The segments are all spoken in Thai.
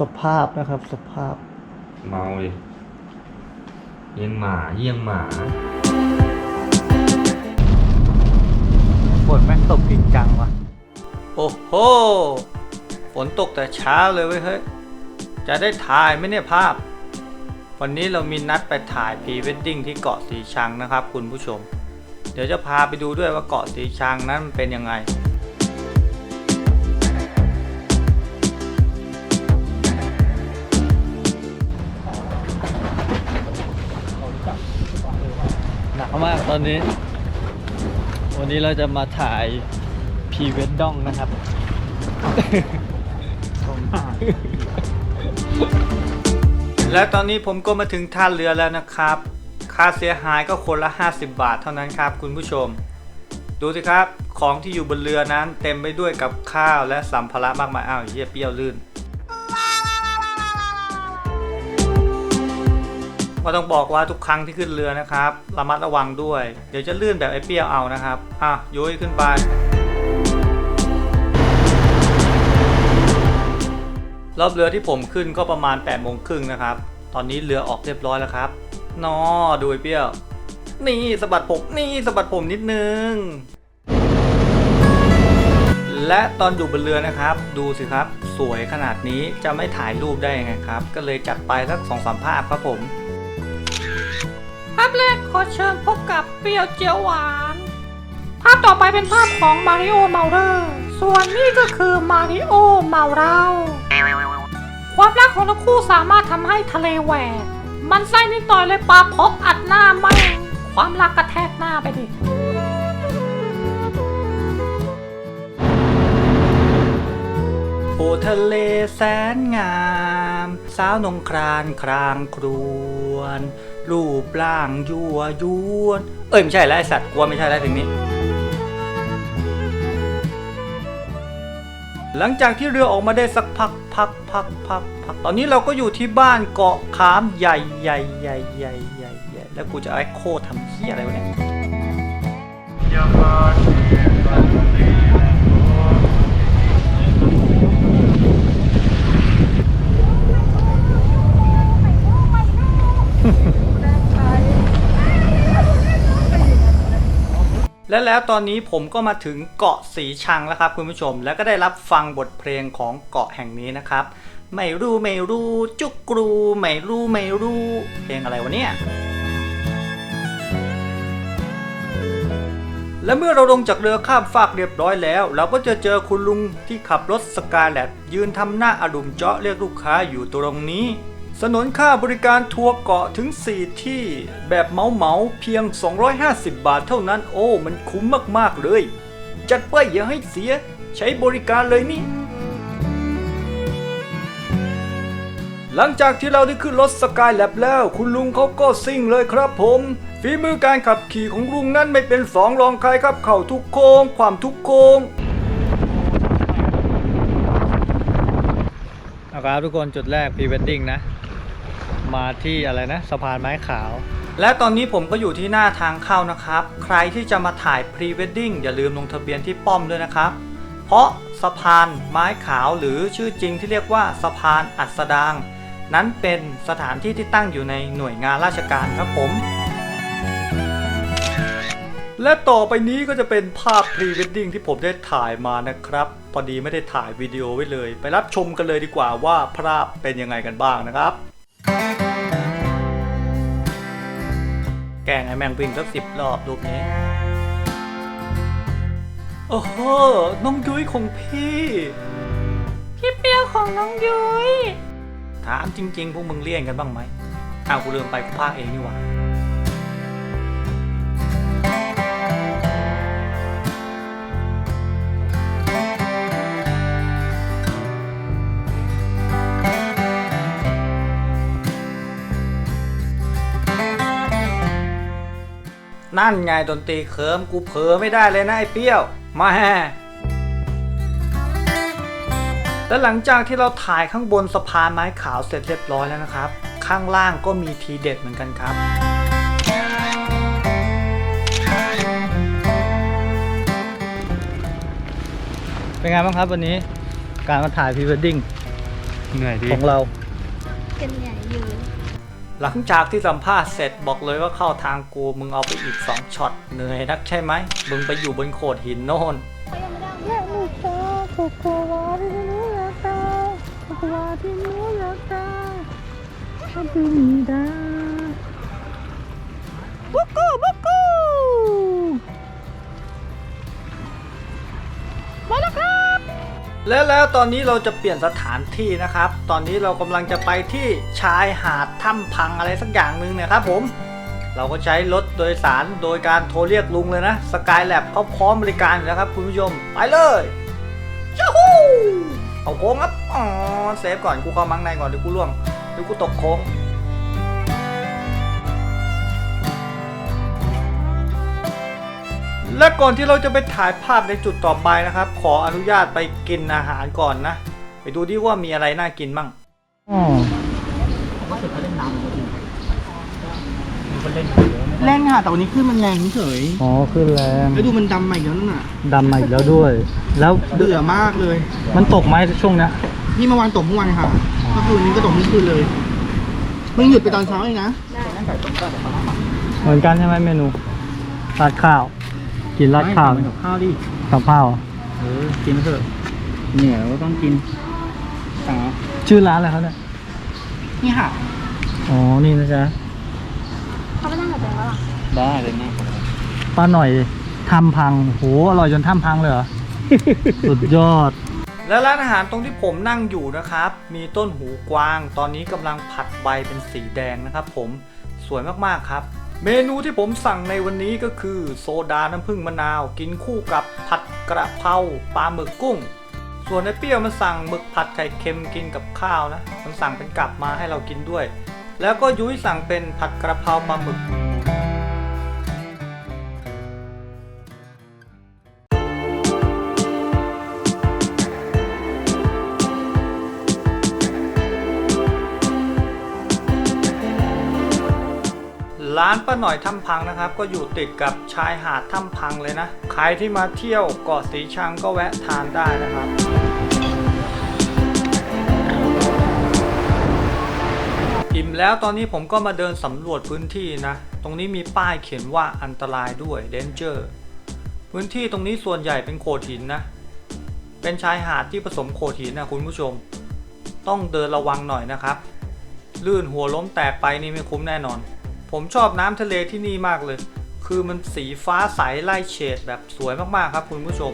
สภาพนะครับสภาพ เมาดิเยี่ยงหมาเยี่ยงหมาฝนแม่งตกจริงจังว่ะ โอ้โห ฝนตกแต่เช้าเลยเว้ยเฮ้ย จะได้ถ่ายไหมเนี่ยภาพ วันนี้เรามีนัดไปถ่ายพรีเวดดิ้งที่เกาะสีชังนะครับคุณผู้ชม เดี๋ยวจะพาไปดูด้วยว่าเกาะสีชังนั้นมันเป็นยังไง มากตอนนี้ วันนี้เราจะมาถ่ายพรีเวดดองนะครับและตอนนี้ผมก็มาถึงท่าเรือแล้วนะครับ ค่าเสียหายก็คนละ 50 บาทเท่านั้นครับ คุณผู้ชม ดูสิครับ ของที่อยู่บนเรือนั้นเต็มไปด้วยกับข้าวและสัมภาระมากมายอ้าวเยี่ยเปรี้ยวลื่น ก็ต้องบอกว่าทุกครั้งที่ขึ้นเรือนะครับระมัดระวังด้วย เดี๋ยวจะลื่นแบบไอ้เปี้ยวเอานะครับอะยุ้ยขึ้นไปรอบเรือที่ผมขึ้นก็ประมาณ8ปดโมงครึ่งนะครับ ตอนนี้เรือออกเรียบร้อยแล้วครับนอดูไอ้เปี้ยว นี่สะบัดผมนี่สะบัดผมนิดนึง และตอนอยู่บนเรือนะครับ ดูสิครับ สวยขนาดนี้จะไม่ถ่ายรูปได้ยังไงครับ ก็เลยจัดไปสักสองสามภาพครับผมาพแรกขอเชิญพบกับเปรี้ยวเจียวหวาน ภาพต่อไปเป็นภาพของมาริโอเมาเรอร์ส่วนนี่ก็คือมาริโอเมาเราความรักของทั้งคู่สามารถทำให้ทะเลแหวกมันไส้นิดหน่อยเลยปาพบอัดหน้าไม่งความรักกระแทกหน้าไปดิ โอทะเลแสนงาม สาวนงครานครางครวน รูปร่างยั่วยวน เอ้ย ไม่ใช่แล้วไอสัตว์กลัวไม่ใช่แล้วถึงนี้ หลังจากที่เรือออกมาได้สักพักพักพักพักพักตอนนี้เราก็อยู่ที่บ้านเกาะขามใหญ่ใหญ่ใหญ่ใหญ่ใหญ่ใหญ่แล้วกูจะไอโคทำเหี้ยอะไรวะเนี่ย และแล้วตอนนี้ผมก็มาถึงเกาะสีชังแล้วครับคุณผู้ชม แล้วก็ได้รับฟังบทเพลงของเกาะแห่งนี้นะครับ ไม่รู้ไม่รู้จุกกรู ไม่รู้ไม่รู้ เพลงอะไรวะเนี่ย และเมื่อเราลงจากเรือข้ามฟากเรียบร้อยแล้ว เราก็จะเจอคุณลุงที่ขับรถสกายแลบยืนทำหน้าอารมณ์เจาะเรียกลูกค้าอยู่ตรงนี้ สนนค่าบริการทัวร์เกาะถึง 4 ที่แบบเหมาเหมาเพียง 250 บาทเท่านั้นโอ้ มันคุ้มมากๆเลย จัดไปอย่าให้เสีย ใช้บริการเลยนี่ หลังจากที่เราได้ขึ้นรถสกายแลบแล้ว คุณลุงเขาก็ซิ่งเลยครับผมฝีมือการขับขี่ของลุงนั้นไม่เป็นสองรองใครครับ เข่าทุกโค้ง ความทุกโค้งนะครับทุกคนจุดแรกพรีเวดดิ้งนะ มาที่อะไรนะสะพานไม้ขาว และตอนนี้ผมก็อยู่ที่หน้าทางเข้านะครับ ใครที่จะมาถ่ายพรีเวดดิ้งอย่าลืมลงทะเบียนที่ป้อมด้วยนะครับ เพราะสะพานไม้ขาวหรือชื่อจริงที่เรียกว่าสะพานอัสดาง นั้นเป็นสถานที่ที่ตั้งอยู่ในหน่วยงานราชการครับผม และต่อไปนี้ก็จะเป็นภาพพรีเวดดิ้งที่ผมได้ถ่ายมานะครับ พอดีไม่ได้ถ่ายวิดีโอไว้เลย ไปรับชมกันเลยดีกว่าว่าภาพเป็นยังไงกันบ้างนะครับ แกล้งให้แมงวิ่งสักสิบรอบรูปนี้ โอ้โห น้องยุ้ยของพี่ พี่เปรี้ยวของน้องยุ้ย ถามจริง ๆ พวกมึงเลี่ยงกันบ้างไหมอ้าวกูลืมไปกูพากเองนี่หว่า นั่นไงดนตรีเคิมกูเผลอไม่ได้เลยนะไอ้เปรี้ยวมาแฮและหลังจากที่เราถ่ายข้างบนสะพานไม้ขาวเสร็จเรียบร้อยแล้วนะครับ ข้างล่างก็มีทีเด็ดเหมือนกันครับ เป็นไงบ้างครับวันนี้การมาถ่ายพรีเวดดิ้งเหนื่อยดีของเราเป็นใหญ่อยู่ หลังจากที่สัมภาษณ์เสร็จบอกเลยว่าเข้าทางกูมึงเอาไปอีก 2ช็อตเหนื่อยนักใช่ไหมมึงไปอยู่บนโขดหินโน่นแม่ลู และแล้วตอนนี้เราจะเปลี่ยนสถานที่นะครับ ตอนนี้เรากำลังจะไปที่ชายหาดถ้ำพังอะไรสักอย่างหนึ่งเนี่ยครับผม เราก็ใช้รถโดยสารโดยการโทรเรียกลุงเลยนะสกายแลบเขาพร้อมบริการอยู่แล้วครับคุณผู้ชม ไปเลยจ้าฮูเอาโค้งครับอ๋อเซฟก่อนกูเข้ามังในก่อนเดี๋ยวกูล่วงเดี๋ยวกูตกโค้ง และก่อนที่เราจะไปถ่ายภาพในจุดต่อไปนะครับ ขออนุญาตไปกินอาหารก่อนนะ ไปดูดิว่ามีอะไรน่ากินบ้างอ๋อแรงค่ะแต่วันนี้ขึ้นมันแรงเฉยอ๋อขึ้นแรงแล้วดูมันดำใหม่แล้วนั่นน่ะดำมาอีกแล้วด้วย แล้วเบื่อมากเลย มันตกไหมช่วงเนี้ยนี่เมื่อวานตกเมื่อวานค่ะเมื่อคืนนี้ก็ตกเมื่อคืนเลยมึงหยุดไปตอนเช้าเองนะเหมือนกันใช่ไหมเมนูราดข้าว กินราดข้าวกับข้าวดิกับข้าวเหรอเออกินเถอะเหนื่อยก็ต้องกินอ๋อชื่อร้านอะไรครับเนี่ยนี่ค่ะอ๋อนี่นะจ๊ะเขาไปนั่งกับแบงค์แล้วหรอได้เลยนะป้าหน่อยทำพังโหอร่อยจนทำพังเลยเหรอ สุดยอด และร้านอาหารตรงที่ผมนั่งอยู่นะครับ มีต้นหูกวาง ตอนนี้กำลังผัดใบเป็นสีแดงนะครับผมสวยมากๆครับ เมนูที่ผมสั่งในวันนี้ก็คือโซดาน้ำผึ้งมะนาว กินคู่กับผัดกระเพราปลาหมึกกุ้ง ส่วนไอ้เปรี้ยวมันสั่งหมึกผัดไข่เค็มกินกับข้าวนะ มันสั่งเป็นกับมาให้เรากินด้วย แล้วก็ยุ้ยสั่งเป็นผัดกระเพราปลาหมึกานป้าหน่อยถ้ำพังนะครับ ก็อยู่ติดกับชายหาดถ้ำพังเลยนะ ใครที่มาเที่ยวเกาะสีชังก็แวะทานได้นะครับอิ่มแล้วตอนนี้ผมก็มาเดินสำรวจพื้นที่นะ ตรงนี้มีป้ายเขียนว่าอันตรายด้วย danger พื้นที่ตรงนี้ส่วนใหญ่เป็นโขดหินนะ เป็นชายหาดที่ผสมโขดหินนะคุณผู้ชม ต้องเดินระวังหน่อยนะครับ ลื่นหัวล้มแตกไปนี่ไม่คุ้มแน่นอน ผมชอบน้ำทะเลที่นี่มากเลย คือมันสีฟ้าใสไล่เฉดแบบสวยมากๆครับคุณผู้ชม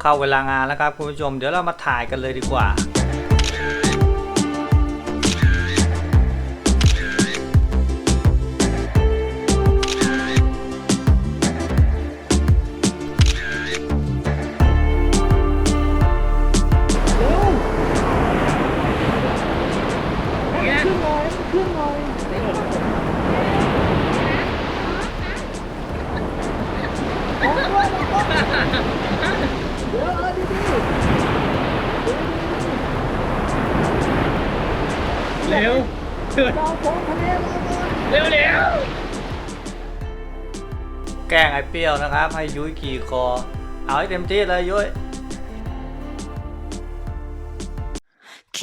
เข้าเวลางานแล้วครับคุณผู้ชม เดี๋ยวเรามาถ่ายกันเลยดีกว่า แกล้งไอ้เปรี้ยวนะครับ ให้ยุ้ยขี่คอ เอาให้เต็มที่เลยยุ้ย 君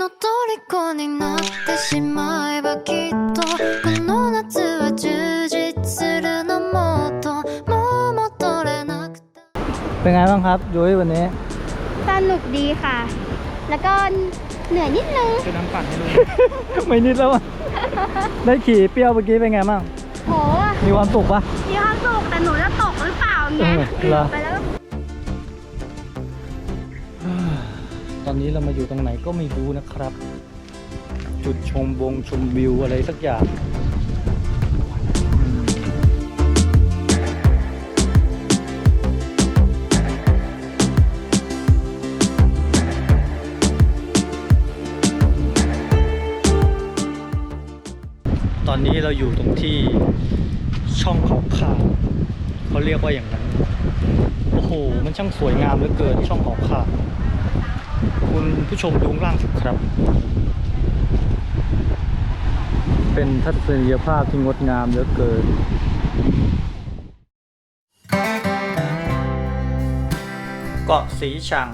の虜になってしまえばきっとこの夏は充実するのもっともう戻れなくて เป็นไงบ้างครับยุ้ยวันนี้ สนุกดีค่ะ แล้วก็ เหนื่อยนิดนึงคือน้ำปั่นให้ดูไม่นิดแล้วอะได้ขี่เปรี้ยวเมื่อกี้เป็นไงบ้าง โหมีความสุขปะมีความสุขแต่หนูจะตกหรือเปล่าไงเออเหรอ ไปแล้วตอนนี้เรามาอยู่ตรงไหนก็ไม่รู้นะครับ จุดชมวงชมวิวอะไรสักอย่าง อนนี้เราอยู่ตรงที่ช่องเขาขาวเขาเรียกว่าอย่างนั้น โอ้โห มันช่างสวยงามเหลือเกินช่องเขาขาวคุณผู้ชมดูข้างล่างสิครับ เป็นทัศนียภาพที่งดงามเหลือเกินเกาะสีชัง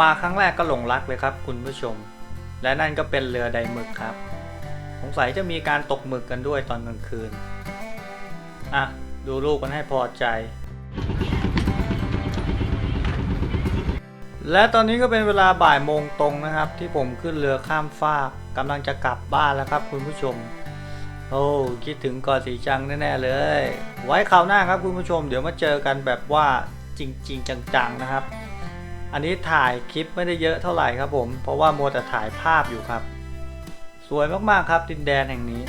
มาครั้งแรกก็หลงรักเลยครับคุณผู้ชม และนั่นก็เป็นเรือไดหมึกครับ สงสัยจะมีการตกหมึกกันด้วยตอนกลางคืน อะ ดูรูปกันให้พอใจ และตอนนี้ก็เป็นเวลาบ่ายโมงตรงนะครับ ที่ผมขึ้นเรือข้ามฟากกำลังจะกลับบ้านแล้วครับคุณผู้ชม โอ้คิดถึงกาะสีชังแน่ๆเลย ไว้คราวหน้าครับคุณผู้ชม เดี๋ยวมาเจอกันแบบว่าจริง ๆ จังๆนะครับ อันนี้ถ่ายคลิปไม่ได้เยอะเท่าไหร่ครับผม เพราะว่าโมวแต่ถ่ายภาพอยู่ครับ สวยมาก ๆ ครับ ดินแดนแห่งนี้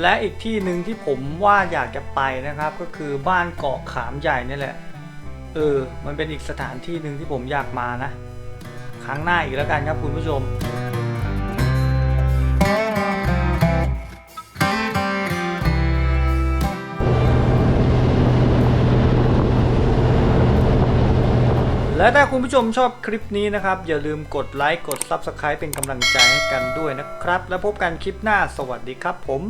และอีกที่หนึ่งที่ผมว่าอยากจะไปนะครับ ก็คือบ้านเกาะขามใหญ่นี่แหละ เออ มันเป็นอีกสถานที่หนึ่งที่ผมอยากมานะ ครั้งหน้าอีกแล้วกันครับคุณผู้ชม และถ้าคุณผู้ชมชอบคลิปนี้นะครับ อย่าลืมกดไลค์กด Subscribe เป็นกำลังใจให้กันด้วยนะครับ แล้วพบกันคลิปหน้าสวัสดีครับผม